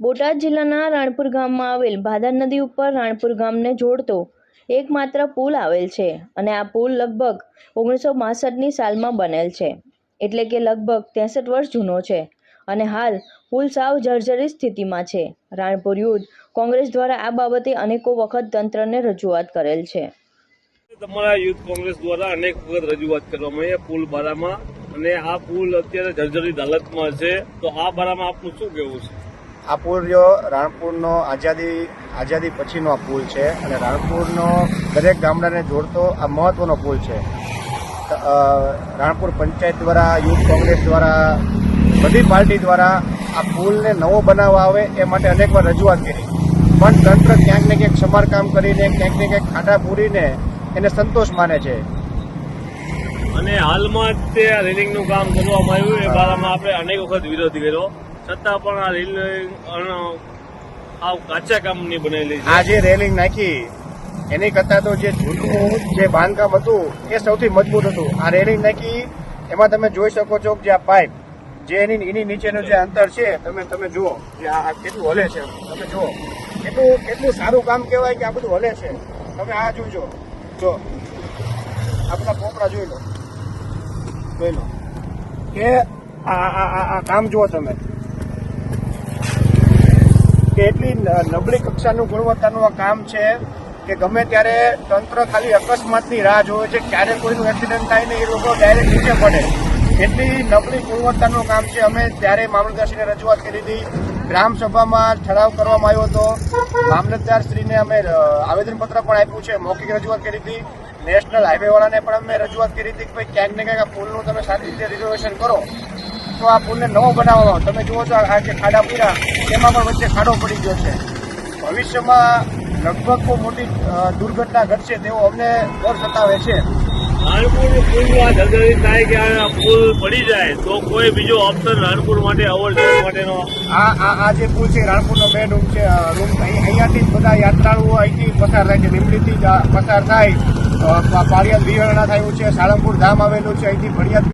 બોટાદ જિલ્લાના રાણપુર ગામમાં આવેલ ભાદર નદી ઉપર રાણપુર ગામને જોડતો એકમાત્ર પુલ આવેલ છે અને આ પુલ લગભગ ઓગણીસો બાસઠની સાલમાં બનેલ છે. એટલે કે લગભગ ત્રેસઠ વર્ષ જૂનો છે અને હાલ પુલ સાવ જર્જરિત સ્થિતિમાં છે. રાણપુર યુથ કોંગ્રેસ દ્વારા આ બાબતે અનેકો વખત તંત્રને રજૂઆત કરેલ છે. તમારા યુથ કોંગ્રેસ દ્વારા અનેક વખત રજૂઆત કરવામાં આવી. પુલ બારામાં અને આ પુલ અત્યારે જર્જરિત હાલતમાં છે. તો આ બારામાં આપનું શું કહેવું છે? આ પુલ રાણપુરનો આઝાદી આઝાદી પછીનો આ પુલ છે અને રાણપુરનો દરેક ગામડાને જોડતો આ મહત્વનો પુલ છે. રાણપુર પંચાયત દ્વારા, યુથ કોંગ્રેસ દ્વારા, બધી પાર્ટી દ્વારા આ પુલને નવો બનાવવા આવે એ માટે અનેકવાર રજૂઆત કરી. પણ તંત્ર ક્યાંક ને ક્યાંક સમારકામ કરીને, ક્યાંક ને ક્યાંક ખાડા પૂરીને એને સંતોષ માને છે. અને હાલમાં જ તે રેલિંગનું કામ કરવામાં આવ્યું. એ બારામાં આપણે અનેક વખત વિરોધ કર્યો. છતાં પણ આ રેલિંગ આ કાચા કામની બનેલી છે. આ જે રેલિંગ નાખી, એની કરતાં તો જે જૂનું જે બાંધકામ હતું, એ સૌથી મજબૂત હતું. આ રેલિંગ નાખી, એમાં તમે જોઈ શકો છો કે આ પાઇપ, જે એની એની નીચેનું જે અંતર છે, તમે તમે જુઓ, જે આ કેટલું હલે છે, તમે જુઓ. એટલું કેટલું સારું કામ કહેવાય કે આ બધું હલે છે. તમે આ જોજો. જો. આ બધા પોપડા જોઈ લો. જોઈ લો. કે આ, આ- આ કામ જુઓ તમે. કે એટલી નબળી કક્ષાનું ગુણવત્તાનું આ કામ છે કે ગમે ત્યારે તંત્ર ખાલી અકસ્માતની રાહ જોવે છે, ક્યારે કોઈનું એક્સિડન્ટ થાય ને એ લોકો ડાયરેક્ટ નીચે પડે. એટલી નબળી ગુણવત્તાનું કામ છે. અમે ત્યારે મામલતદારશ્રીને રજૂઆત કરી હતી. ગ્રામસભામાં ઠરાવ કરવામાં આવ્યો હતો. મામલતદારશ્રીને અમે આવેદનપત્ર પણ આપ્યું છે. મૌખિક રજૂઆત કરી હતી. નેશનલ હાઈવેવાળાને પણ અમે રજૂઆત કરી હતી કે ભાઈ, ક્યાંક ને ક્યાંક આ પુલનું તમે સારી રીતે રિઝર્વેશન કરો. તો આ પુલને નવો બનાવવામાં તમે જુઓ છો આ જે ખાડા પૂરા તેમાં પણ વચ્ચે ખાડો પડી ગયો છે. ભવિષ્યમાં લગભગ કોઈ મોટી દુર્ઘટના ઘટશે તેવો અમને ડર સતાવે છે. રાણપુર આ જર્જરિત થાય કે આ પુલ પડી જાય તો કોઈ બીજો ઓપ્શન રાણપુર માટે અવર માટેનો. આ આ આ જે પુલ છે રાણપુરનો બે રૂમ છે રૂમ અહીંયાથી જ બધા યાત્રાળુઓ અહીંથી પસાર થાય છે લીંબડીથી જ પસાર થાય. પાળિયાદ વિહરણા થયું છે સાળંગપુર ધામ આવેલું છે અહીંથી ભડિયાદ